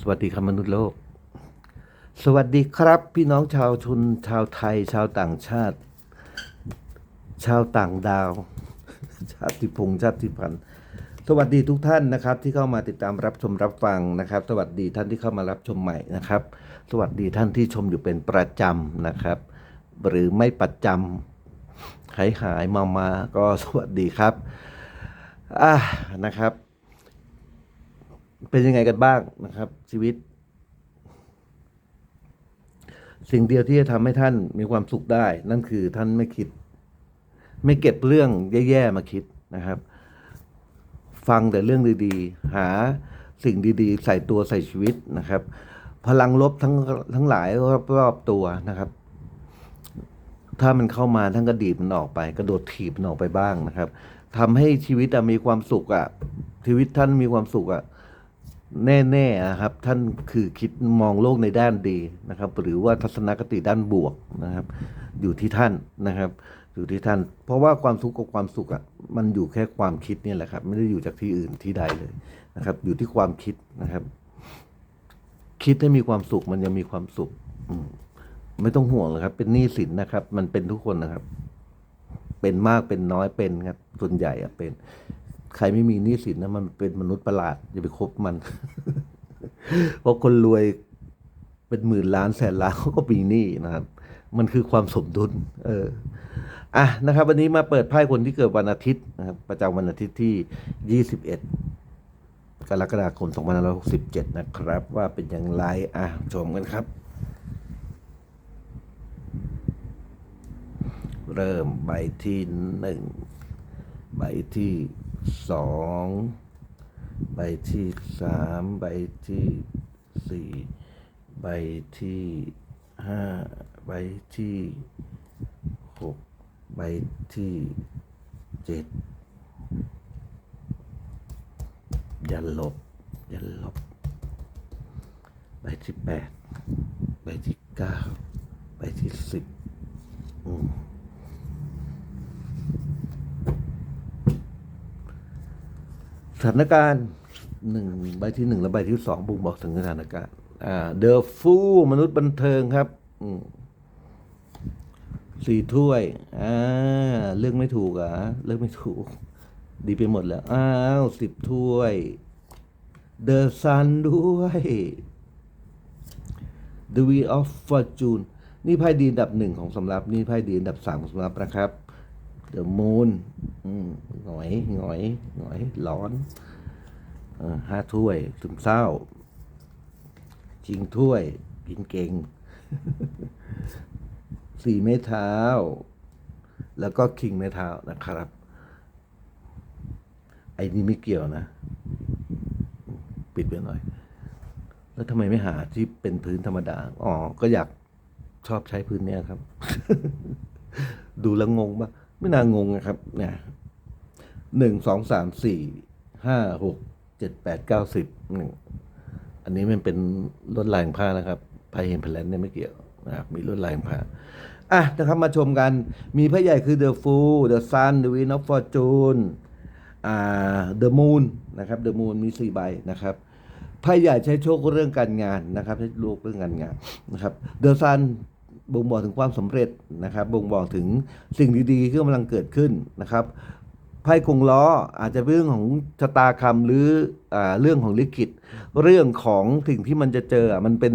สวัสดีครับมนุษย์โลก สวัสดีครับพี่น้องชาวชุนชาวไทย ชาวต่างชาติ ชาวต่างดาว ชาติพงษ์ชาติพันธ์สวัสดีทุกท่านนะครับ ที่เข้ามาติดตามรับชมรับฟังนะครับ สวัสดีท่านที่เข้ามารับชมใหม่นะครับ สวัสดีท่านที่ชมอยู่เป็นประจำนะครับ หรือไม่ประจำหายหายมามาก็สวัสดีครับอ่านะครับ เป็นยังไงกันบ้างนะครับ ชีวิต สิ่งเดียวที่จะทำให้ท่านมีความสุขได้ นั่นคือท่านไม่คิด ไม่เก็บเรื่องแย่ๆมาคิดนะครับ ฟังแต่เรื่องดีๆ หาสิ่งดีๆ ใส่ตัวใส่ชีวิตนะครับ พลังลบทั้งทั้งหลายรอบๆตัวนะครับ ถ้ามันเข้ามาท่านก็ดีดมันออกไป กระโดดถีบมันออกไปบ้างนะครับทำให้ชีวิตมีความสุขอะชีวิตท่านมีความสุขอะ แน่ๆนะครับท่านคือคิดมองโลกในด้านดีนะครับ หรือว่าทัศนคติด้านบวกนะครับ อยู่ที่ท่านนะครับอยู่ที่ท่าน เพราะว่าความทุกข์กับความสุขอะมันอยู่แค่ความคิดเนี่ยแหละครับ ไม่ได้อยู่จากที่อื่นที่ใดเลยนะครับ อยู่ที่ความคิดนะครับ คิดให้มีความสุขมันยังมีความสุขไม่ต้องห่วงเลยครับ เป็นหนี้สินนะครับ มันเป็นทุกคนนะครับ เป็นมากเป็นน้อยเป็นครับส่วนใหญ่อะเป็น ใครไม่มีหนี้สินนะมันเป็นมนุษย์ประหลาดอย่าไปคบมัน เพราะคนรวยเป็นหมื่นล้านแสนล้านเขาก็มีหนี้นะครับ มันคือความสมดุล เอออะนะครับ วันนี้มาเปิดไพ่คนที่เกิดวันอาทิตย์นะครับ ประจำวันอาทิตย์ที่ 21 กรกฎาคม 2567 นะครับ ว่าเป็นอย่างไรอะชมกันครับ เริ่มใบที่หนึ่งใบที่ สองใบที่สามใบที่สี่ใบที่ห้าใบที่หกใบที่เจ็ดยันลบยันลบใบที่แปดใบที่เก้าใบที่สิบอืม สถานการณ์หนึ่งใบที่หนึ่งและใบที่สองบ่งบอกถึงสถานการณ์อ่าเดอะฟูมนุษย์บันเทิงครับสี่ถ้วยอ่าเลือกไม่ถูกอะเลือกไม่ถูก ดีไปหมดแล้วอ้าวสิบถ้วย เดอะซันด้วย The Wheel of Fortune นี่ไพ่ดีอันดับหนึ่งของสำรับ นี่ไพ่ดีอันดับสามของสำรับนะครับ The Moon อืมหงอย หงอย หงอย ร้อนอห้าถ้วยซึมเศร้า จริงถ้วย กินเก่ง สี่ไม้เท้า แล้วก็คิงไม้เท้านะครับ ไอ้นี่ไม่เกี่ยวนะ ปิดไปหน่อย แล้วทำไมไม่หาที่เป็นพื้นธรรมดา อ๋อ ก็อยากชอบใช้พื้นเนี้ยครับ ดูแล้วงงปะ ไม่น่างงนะครับเนี่ยหนึ่งสองสามสี่ห้าหกเจ็ดแปดเก้าสิบหนึ่งอันนี้มันเป็นลวดลายของผ้านะครับพายเห็นแผลนเนี่ยไม่เกี่ยวนะครับมีลวดลายของผ้าอะนะครับมาชมกันมีพระใหญ่คือ The Fool The Sun The Wheel of Fortune อ่า The Moon นะครับ The Moon มีสี่ใบนะครับไพ่ใหญ่ใช้โชคเรื่องการงานนะครับใช้โลกเรื่องการงานนะครับ The Sun บ่งบอกถึงความสำเร็จนะครับ บ่งบอกถึงสิ่งดีๆที่กำลังเกิดขึ้นนะครับไพ่กงล้ออาจจะเรื่องของชะตากรรมหรืออเรื่องของลิขิต เรื่องของสิ่งที่มันจะเจอมันเป็น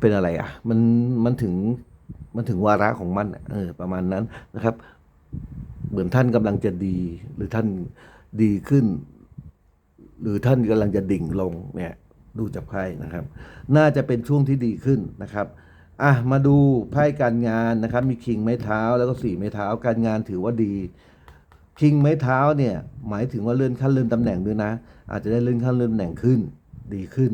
เป็นอะไรอะ มันมันถึงมันถึงวาระของมันเออประมาณนั้นนะครับ เหมือนท่านกำลังจะดี หรือท่านดีขึ้น หรือท่านกำลังจะดิ่งลงเนี่ย ดูจากไพ่นะครับ น่าจะเป็นช่วงที่ดีขึ้นนะครับอะมาดูไพ่การงานนะครับ มีคิงไม้เท้าแล้วก็สี่ไม้เท้าการงานถือว่าดี คิงไม้เท้าเนี่ยหมายถึงว่าเลื่อนขั้นเลื่อนตำแหน่งด้วยนะ อาจจะได้เลื่อนขั้นเลื่อนตำแหน่งขึ้น ดีขึ้น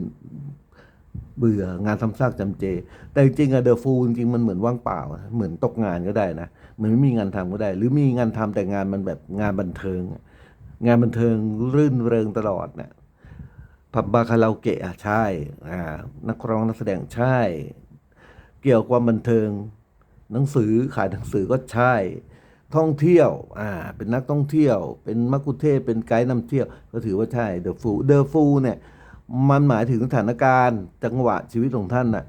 เบื่องานซ้ำซากจำเจ แต่จริงอะเดอะฟูลจริงมันเหมือนว่างเปล่า เหมือนตกงานก็ได้นะเหมือนไม่มีงานทำก็ได้ หรือมีงานทำแต่งานมันแบบงานบันเทิง งานบันเทิงรื่นเริงตลอดเนี่ย ผับบาคาราโอเกะอะใช่อ่านักร้องนักแสดงใช่ เกี่ยวกับความบันเทิง หนังสือขายหนังสือก็ใช่ ท่องเที่ยวอ่าเป็นนักท่องเที่ยว เป็นมักคุเทศเป็นไกด์นำเที่ยว ก็ถือว่าใช่เดอะฟูเดอะฟูเนี่ยมันหมายถึงสถานการณ์จังหวะชีวิตของท่านน่ะ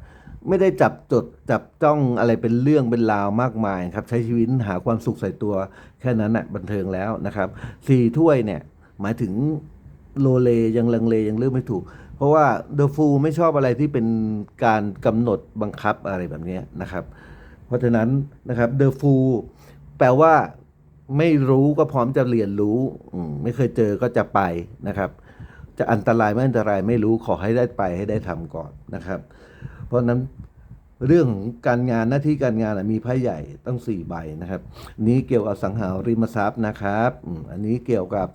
ไม่ได้จับจดจับจ้องอะไรเป็นเรื่องเป็นราวมากมายครับ ใช้ชีวิตหาความสุขใส่ตัวแค่นั้นน่ะบันเทิงแล้วนะครับสี่ถ้วยเนี่ยหมายถึง โลเลยังลังเลยังเลือกไม่ถูก เพราะว่าเดอะฟูไม่ชอบอะไรที่เป็นการกำหนดบังคับอะไรแบบนี้นะครับ เพราะฉะนั้นนะครับเดอะฟูแปลว่าไม่รู้ก็พร้อมจะเรียนรู้ไม่เคยเจอก็จะไปนะครับ จะอันตรายไม่อันตรายไม่รู้ขอให้ได้ไปให้ได้ทำก่อนนะครับ เพราะนั้นเรื่องของการงานหน้าที่การงานมีไพ่ใหญ่ตั้งสี่ใบนะครับ นี้เกี่ยวกับสังหาริมทรัพย์นะครับ อันนี้เกี่ยวกับ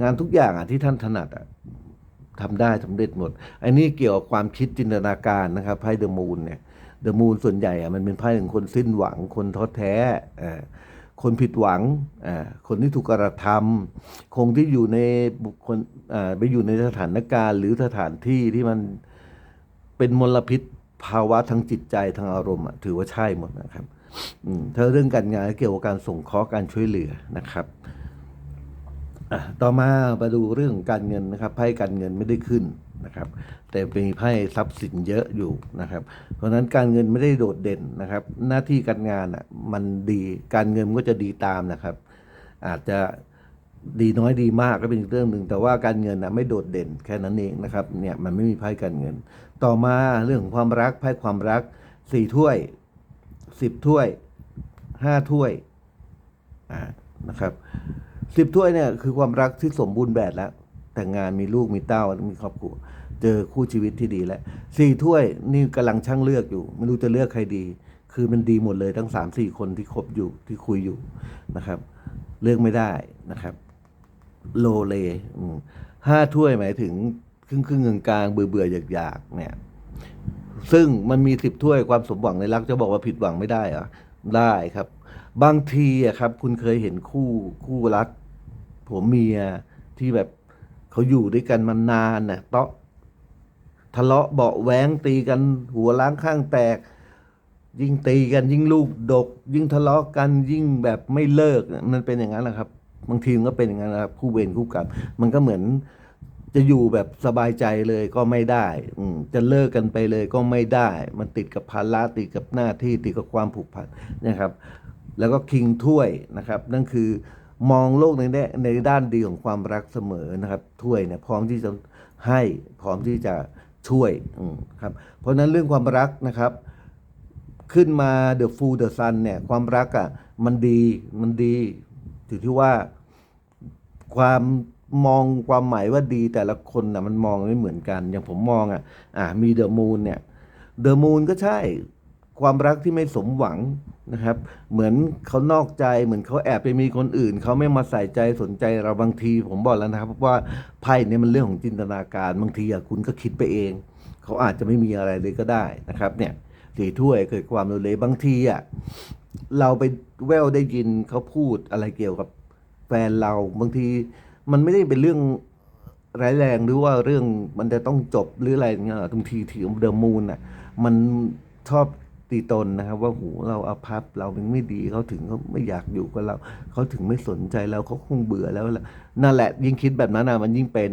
งานทุกอย่างอะที่ท่านถนัดอะทำได้สำเร็จหมดอันนี้เกี่ยวกับความคิดจินตนาการนะครับไพ่เดอะมูนเนี่ยเดอะมูนส่วนใหญ่อะมันเป็นไพ่ของคนสิ้นหวัง คนท้อแท้เอ่อคนผิดหวังอ่าคนที่ถูกกระทำคงที่อยู่ในบุคคลอ่าไปอยู่ในสถานการณ์ หรือสถานที่ที่มันเป็นมลพิษภาวะทางจิตใจทางอารมณ์อะถือว่าใช่หมดนะครับอืมถ้าเรื่องการงานเกี่ยวกับการส่งเคราะห์การช่วยเหลือนะครับ ต่อมามาดูเรื่องการเงินนะครับไพ่การเงินไม่ได้ขึ้นนะครับ แต่มีไพ่ทรัพย์สินเยอะอยู่นะครับ เพราะฉะนั้นการเงินไม่ได้โดดเด่นนะครับ หน้าที่การงานอะมันดีการเงินก็จะดีตามนะครับ อาจจะดีน้อยดีมากก็เป็นอีกเรื่องหนึ่งแต่ว่าการเงินนะไม่โดดเด่นแค่นั้นเองนะครับเนี่ยมันไม่มีไพ่การเงิน ต่อมาเรื่องของความรักไพ่ความรักสี่ถ้วยสิบถ้วยห้าถ้วยอ่านะครับ สิบถ้วยเนี่ยคือความรักที่สมบูรณ์แบบแล้ว แต่งงานมีลูกมีเต้ามีครอบครัว เจอคู่ชีวิตที่ดีแล้วสี่ถ้วยนี่กำลังช่างเลือกอยู่ ไม่รู้จะเลือกใครดี คือมันดีหมดเลยทั้งสามสี่คนที่คบอยู่ที่คุยอยู่นะครับ เลือกไม่ได้นะครับ โลเลห้าถ้วยหมายถึงครึ่งครึ่งๆกลางเบื่อเบื่อๆอยากเนี่ยซึ่งมันมีสิบถ้วยความสมหวังในรักจะบอกว่าผิดหวังไม่ได้เหรอได้ครับ บางทีอะครับ คุณเคยเห็นคู่คู่รัก ผัวเมียที่แบบเขาอยู่ด้วยกันมานานน่ะเตาะทะเลาะเบาะแว้งตีกันหัวล้างข้างแตก ยิ่งตีกันยิ่งลูกดก ยิ่งทะเลาะกันยิ่งแบบไม่เลิกน่ะมันเป็นอย่างนั้นแหละครับ บางทีมันก็เป็นอย่างนั้นนะครับคู่เวรคู่กรรมมันก็เหมือนจะอยู่แบบสบายใจเลยก็ไม่ได้อจะเลิกกันไปเลยก็ไม่ได้ มันติดกับภาระติดกับหน้าที่ติดกับความผูกพันนะครับ แล้วก็คิงถ้วยนะครับ นั่นคือ มองโลกในแง่ในด้านดีของความรักเสมอนะครับถ้วยเนี่ยพร้อมที่จะให้พร้อมที่จะช่วยครับเพราะฉะนั้นเรื่องความรักนะครับ ขึ้นมา The Fool The Sun เนี่ยความรักอะ่ะมันดีมันดีถือที่ว่าความมองความหมายว่าดีแต่ละคนนะมันมองไม่เหมือนกัน อย่างผมมองอะอ่ามีเดอะมูนเนี่ยเดอะมูนก็ใช่ ความรักที่ไม่สมหวังนะครับ เหมือนเขานอกใจเหมือนเขาแอบไปมีคนอื่น เขาไม่มาใส่ใจสนใจเราบางที ผมบอกแล้วนะครับว่าไพ่เนี่ยมันเรื่องของจินตนาการบางทีอะคุณก็คิดไปเอง เขาอาจจะไม่มีอะไรเลยก็ได้นะครับเนี่ยสีถ้วยเกิดความเลยบางทีอะเราไปแววได้ยินเขาพูดอะไรเกี่ยวกับแฟนเราบางทีมันไม่ได้เป็นเรื่องร้ายแรงหรือว่าเรื่องมันจะต้องจบหรืออะไรอย่างเงี้ยบางทีถือเดอะมูนอะมันชอบ ตีตนนะครับ ว่าหูเราอาภัพเราเป็นไม่ดีเขาถึงเขาไม่อยากอยู่กับเราเขาถึงไม่สนใจเราเขาคงเบื่อแล้วล่ะนั่นแหละยิ่งคิดแบบนั้นนะมันยิ่งเป็น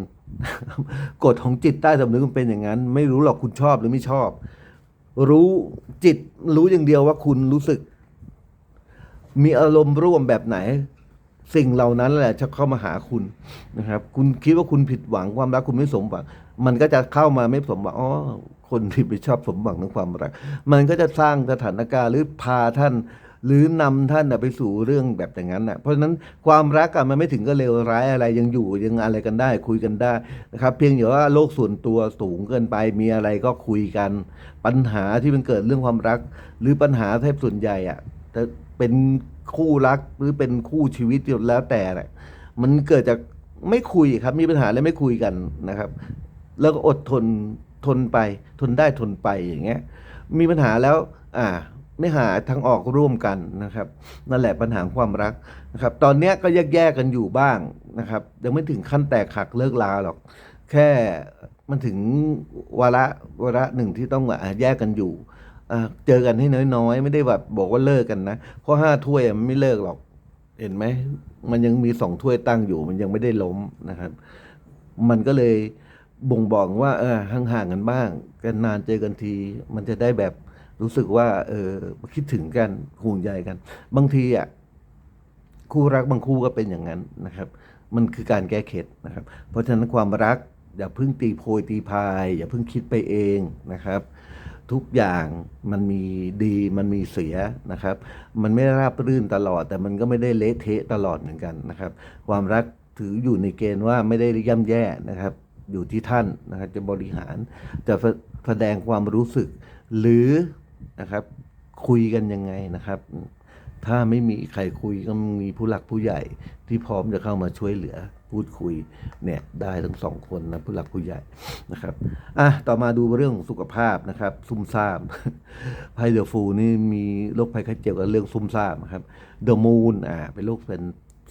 กฎของจิตใต้สำนึกมันเป็นอย่างนั้น ไม่รู้หรอกคุณชอบหรือไม่ชอบ รู้จิตรู้อย่างเดียวว่าคุณรู้สึก มีอารมณ์ร่วมแบบไหน สิ่งเหล่านั้นแหละจะเข้ามาหาคุณนะครับ คุณคิดว่าคุณผิดหวังความรักคุณไม่สมหวัง มันก็จะเข้ามาไม่สมหวังอ๋อคนที่ไปชอบสมหวังในความรัก มันก็จะสร้างสถานการณ์หรือพาท่าน หรือนำท่านไปสู่เรื่องแบบอย่างนั้นนะเพราะฉะนั้นความรักอะมันไม่ถึงก็เลวร้ายอะไรยังอยู่ยังอะไรกันได้คุยกันได้นะครับ เพียงแต่ว่าโลกส่วนตัวสูงเกินไปมีอะไรก็คุยกัน ปัญหาที่มันเกิดเรื่องความรัก หรือปัญหาแทบส่วนใหญ่อะแต่เป็นคู่รักหรือเป็นคู่ชีวิตแล้วแต่แหละมันเกิดจากไม่คุยครับมีปัญหาแล้วไม่คุยกันนะครับ แล้วก็อดทนทนไปทนได้ทนไปอย่างเงี้ยมีปัญหาแล้วอ่าไม่หาทางออกร่วมกันนะครับนั่นแหละปัญหาความรักนะครับ ตอนเนี้ยก็แยกแยกกันอยู่บ้างนะครับ ยังไม่ถึงขั้นแตกหักเลิกลาหรอก แค่มันถึงวาระวาระหนึ่งที่ต้องอะแยกกันอยู่อะเจอกันให้น้อยๆ ไม่ได้แบบบอกว่าเลิกกันนะเพราะห้าถ้วยมันไม่เลิกหรอกเห็นไหมมันยังมีสองถ้วยตั้งอยู่ มันยังไม่ได้ล้มนะครับ มันก็เลย บ่งบอกว่าเออห่างๆกันบ้างกันนานเจอกันที มันจะได้แบบรู้สึกว่า เออคิดถึงกันห่วงใยกัน บางทีอะคู่รักบางคู่ก็เป็นอย่างนั้นนะครับ มันคือการแก้เข็ดนะครับ เพราะฉะนั้นความรักอย่าเพิ่งตีโพยตีพาย อย่าเพิ่งคิดไปเองนะครับ ทุกอย่างมันมีดีมันมีเสียนะครับ มันไม่ราบรื่นตลอด แต่มันก็ไม่ได้เละเทะตลอดเหมือนกันนะครับ ความรักถืออยู่ในเกณฑ์ว่าไม่ได้ย่ำแย่นะครับ อยู่ที่ท่านนะครับจะบริหารจะแสดงความรู้สึก หรือนะครับคุยกันยังไงนะครับ ถ้าไม่มีใครคุยก็มีผู้หลักผู้ใหญ่ที่พร้อมจะเข้ามาช่วยเหลือพูดคุยเนี่ยได้ทั้งสองคนนะผู้หลักผู้ใหญ่นะครับอะต่อมาดูเรื่องสุขภาพนะครับ ซุ่มซ่ามไพเดอร์ฟูนี่มีโรคภัยไข้เจ็บกับเรื่องซุ่มซ่ามครับเดอะมูนอ่าเป็นโรคเป็น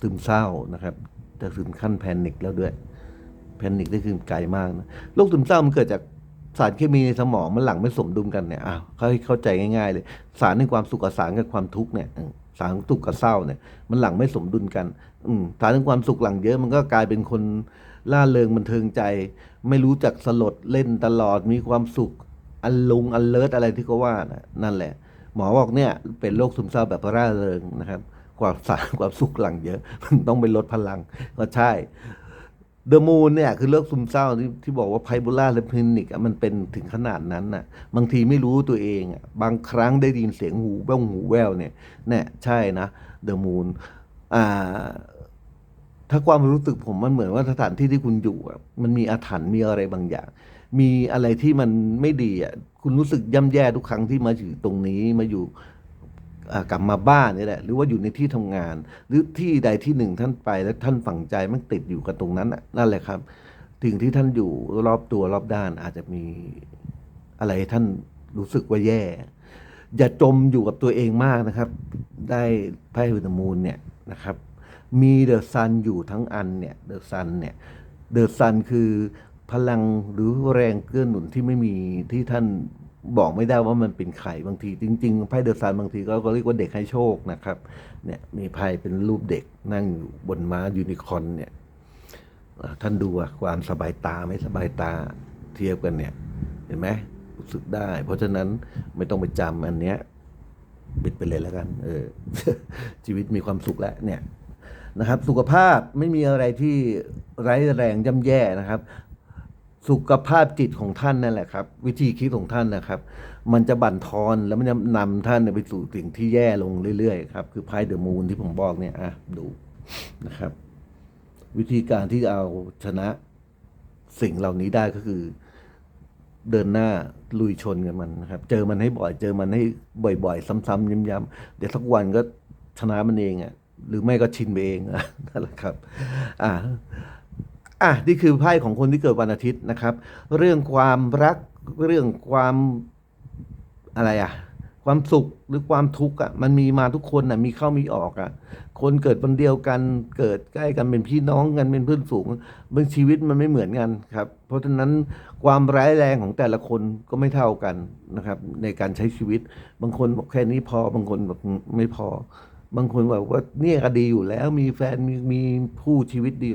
ซึมเศร้านะครับจะถึงขั้นแพนิคแล้วด้วย แพนิคนี่คือไกลมากนะโรคซึมเศร้ามันเกิดจากสารเคมีในสมองมันหลั่งไม่สมดุลกันเนี่ยอ้าวเขาให้เข้าใจง่ายๆเลย สารในความสุขกับสารกับความทุกข์เนี่ยสารทุกข์กับเศร้าเนี่ย มันหลั่งไม่สมดุลกัน อืสารในความสุขหลั่งเยอะมันก็กลายเป็นคนล่าเริงบันเทิงใจ ไม่รู้จักสลดเล่นตลอดมีความสุขอันลงอันเลิศอะไรที่เขาว่านะนั่นแหละ หมอบอกเนี่ย เป็นโรคซึมเศร้าแบบร่าเริงนะครับ ความสารความสุขหลังเยอะ มันต้องไปลดพลังก็ใช่ เดอะมูนเนี่ยคือโรคซึมเศร้าที่ที่บอกว่าไพบูล่าและพินิกมันเป็นถึงขนาดนั้นน่ะบางทีไม่รู้ตัวเองอะบางครั้งได้ยินเสียงหูแว่วหูแววเนี่ยเนี่ยใช่นะเดอะมูนอ่าถ้าความรู้สึกผมมันเหมือนว่าสถานที่ที่คุณอยู่อะมันมีอาถรรพ์มีอะไรบางอย่าง มีอะไรที่มันไม่ดีอะคุณรู้สึกย่ำแย่ทุกครั้งที่มาอยู่ตรงนี้มาอยู่ กลับมาบ้านนี่แหละ หรือว่าอยู่ในที่ทำงาน หรือที่ใดที่หนึ่งท่านไปแล้วท่านฝังใจมันติดอยู่กับตรงนั้นนั่นแหละครับสิ่งที่ท่านอยู่รอบตัวรอบด้านอาจจะมีอะไรท่านรู้สึกว่าแย่ อย่าจมอยู่กับตัวเองมากนะครับ ได้ไพ่วิตามูลเนี่ยนะครับ มีเดอะซันอยู่ทั้งอันเนี่ยเดอะซันเนี่ยเดอะซันคือพลังหรือแรงเกื้อหนุนที่ไม่มีที่ท่าน บอกไม่ได้ว่ามันเป็นไข่บางที จริงๆไพ่เดอะซันบางทีก็เรียกว่าเด็กให้โชคนะครับเนี่ยมีไพ่เป็นรูปเด็กนั่งอยู่บนม้ายูนิคอนเนี่ยท่านดูความสบายตาไม่สบายตาเทียบกันเนี่ย เห็นไหมรู้สึกได้ เพราะฉะนั้นไม่ต้องไปจำอันเนี้ยบิดไปเลยแล้วกัน เออ ชีวิตมีความสุขแล้วเนี่ยนะครับ สุขภาพไม่มีอะไรที่ไร้แรงย่ำแย่นะครับ สุขภาพจิตของท่านนั่นแหละครับ วิธีคิดของท่านนะครับ มันจะบั่นทอนแล้วมันจะนำท่านไปสู่สิ่งที่แย่ลงเรื่อยๆครับคือไพ่เดอะมูนที่ผมบอกเนี่ยอะดูนะครับ วิธีการที่เอาชนะสิ่งเหล่านี้ได้ก็คือ เดินหน้าลุยชนกับมันนะครับ เจอมันให้บ่อย เจอมันให้บ่อยๆ ซ้ำๆย้ำๆเดี๋ยวสักวันก็ชนะมันเองอะหรือไม่ก็ชินไปเองอะนั่นแหละครับ อ่า อะนี่คือไพ่ของคนที่เกิดวันอาทิตย์นะครับ เรื่องความรักเรื่องความอะไรอะ ความสุขหรือความทุกข์อะมันมีมาทุกคนอะมีเข้ามีออกอะ คนเกิดวันเดียวกันเกิดใกล้กันเป็นพี่น้องกันเป็นเพื่อนฝูงบางชีวิตมันไม่เหมือนกันครับ เพราะฉะนั้นความร้ายแรงของแต่ละคนก็ไม่เท่ากันนะครับ ในการใช้ชีวิต บางคนบอกแค่นี้พอบางคนบอกไม่พอ บางคนบอกว่าเนี่ยก็ดีอยู่แล้วมีแฟนมีมีผู้ชีวิตดี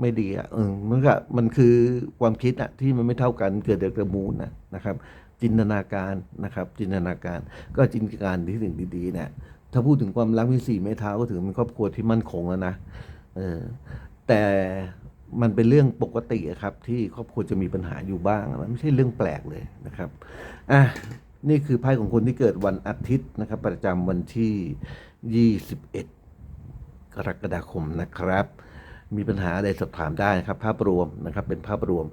ไม่ดีอะเออมันก็มันคือความคิดอะที่มันไม่เท่ากันเกิดจากกระมูลนะนะครับ จินตนาการนะครับ จินตนาการก็จินตนาการที่สิ่งดีๆเนี่ยถ้าพูดถึงความรักมีสี่ไม้เท้าก็ถือเป็นครอบครัวที่มั่นคงแล้วนะเออแต่มันเป็นเรื่องปกติครับ ที่ครอบครัวจะมีปัญหาอยู่บ้างมันไม่ใช่เรื่องแปลกเลยนะครับอะนี่คือไพ่ของคนที่เกิดวันอาทิตย์นะครับ ประจำวันที่ 21 กรกฎาคมนะครับ มีปัญหาอะไรสอบถามได้นะครับ ภาพรวมนะครับเป็นภาพรวม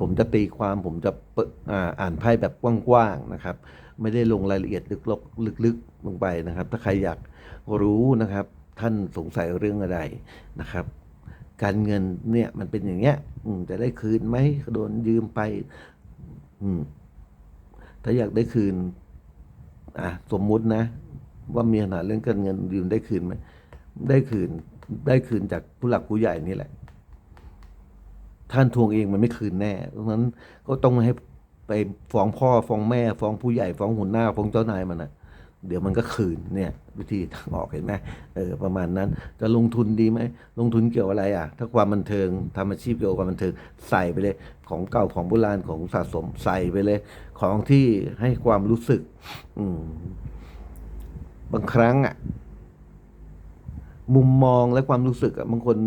ผมจะตีความผมจะอ่าอ่านไพ่แบบกว้างๆนะครับ ไม่ได้ลงรายละเอียดลึกๆลึกๆลงไปนะครับ ถ้าใครอยากรู้นะครับ ท่านสงสัยเรื่องอะไรนะครับ การเงินเนี่ยมันเป็นอย่างเงี้ยจะได้คืนไหมโดนยืมไปอืถ้าอยากได้คืน อะสมมุตินะ ว่ามีปัญหาเรื่องการเงินยืมได้คืนไหมได้คืนได้คืนจากผู้หลักผู้ใหญ่นี่แหละ ท่านทวงเองมันไม่คืนแน่เพราะนั้นก็ต้องให้ไปฟ้องพ่อฟ้องแม่ฟ้องผู้ใหญ่ฟ้องหัวหน้าฟ้องเจ้านายมันนะเดี๋ยวมันก็คืนเนี่ย วิธีทางออกเห็นไหมเออประมาณนั้น จะลงทุนดีไหมลงทุนเกี่ยวอะไรอะ ถ้าความบันเทิงทำอาชีพเกี่ยวกับความบันเทิงใส่ไปเลย ของเก่าของโบราณของสะสมใส่ไปเลย ของที่ให้ความรู้สึก อืม บางครั้งอะมุมมองและความรู้สึกอะบางคน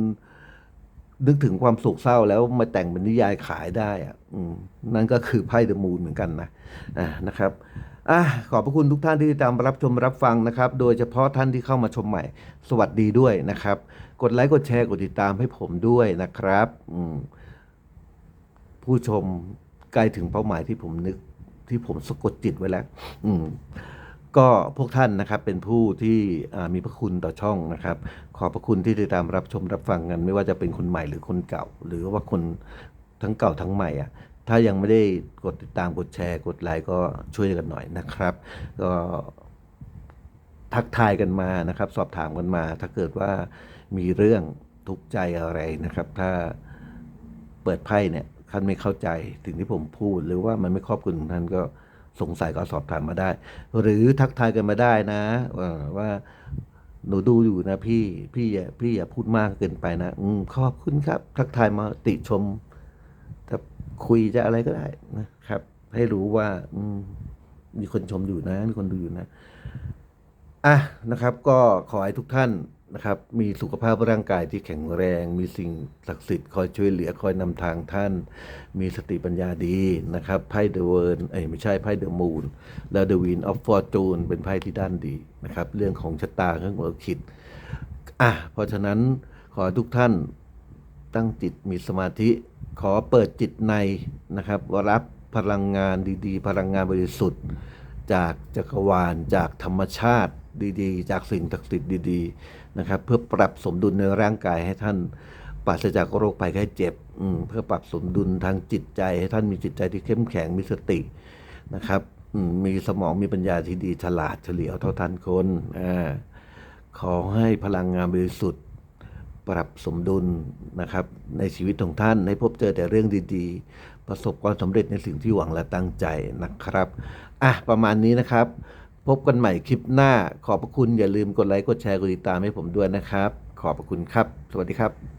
นึกถึงความโศกเศร้าแล้วมาแต่งเป็นนิยายขายได้อะอืมนั่นก็คือไพ่เดอะมูนเหมือนกันนะอ่านะครับอะขอบพระคุณทุกท่านที่ติดตามรับชมรับฟังนะครับ โดยเฉพาะท่านที่เข้ามาชมใหม่ สวัสดีด้วยนะครับ กดไลค์กดแชร์กดติดตามให้ผมด้วยนะครับอืมผู้ชมใกล้ถึงเป้าหมายที่ผมนึกที่ผมสะกดจิตไว้แล้ว อืม ก็พวกท่านนะครับเป็นผู้ที่มีพระคุณต่อช่องนะครับ ขอบพระคุณที่ติดตามรับชมรับฟังกัน ไม่ว่าจะเป็นคนใหม่หรือคนเก่า หรือว่าคนทั้งเก่าทั้งใหม่อะถ้ายังไม่ได้กดติดตามกดแชร์ กดไลค์ก็ช่วยกันหน่อยนะครับ ก็ทักทายกันมานะครับ สอบถามกันมา ถ้าเกิดว่ามีเรื่องทุกข์ใจอะไรนะครับ ถ้าเปิดไพ่เนี่ยท่านไม่เข้าใจถึงที่ผมพูด หรือว่ามันไม่ครอบคลุมท่านก็ สงสัยก็สอบถามมาได้ หรือทักทายกันมาได้นะว่าหนูดูอยู่นะพี่พี่อย่าพี่อย่าพูดมากเกินไปนะอืมขอบคุณครับ ทักทายมาติชมถ้าคุยจะอะไรก็ได้นะครับ ให้รู้ว่า อืมมีคนชมอยู่นะ มีคนดูอยู่นะ อะนะครับ ก็ขอให้ทุกท่าน นะครับ มีสุขภาพร่างกายที่แข็งแรง มีสิ่งศักดิ์สิทธิ์คอยช่วยเหลือคอยนำทางท่าน มีสติปัญญาดีนะครับไพ่เดอะเวิร์นเอ้ยไม่ใช่ไพ่เดอะมูนแล้วเดอะวินออฟฟอร์จูนเป็นไพ่ที่ด้านดีนะครับ เรื่องของชะตาเรื่องของคิดอะเพราะฉะนั้นขอทุกท่านตั้งจิตมีสมาธิ ขอเปิดจิตในนะครับรับพลังงานดีๆ พลังงานบริสุทธิ์ จากจักรวาลจากธรรมชาติดีๆ จากสิ่งศักดิ์สิทธิ์ดีๆ นะครับเพื่อปรับสมดุลในร่างกายให้ท่านปราศจากโรคภัยไข้เจ็บอืเพื่อปรับสมดุลทางจิตใจ ให้ท่านมีจิตใจที่เข้มแข็งมีสตินะครับมีสมองมีปัญญาที่ดีฉลาดเฉลียวเท่าทันคนอขอให้พลังงานบริสุทธิ์ ปรับสมดุลนะครับ ในชีวิตของท่านให้พบเจอแต่เรื่องดีๆ ประสบความสำเร็จในสิ่งที่หวังและตั้งใจนะครับอะประมาณนี้นะครับ พบกันใหม่คลิปหน้า ขอบพระคุณอย่าลืมกดไลค์กดแชร์กดติดตามให้ผมด้วยนะครับ ขอบพระคุณครับ สวัสดีครับ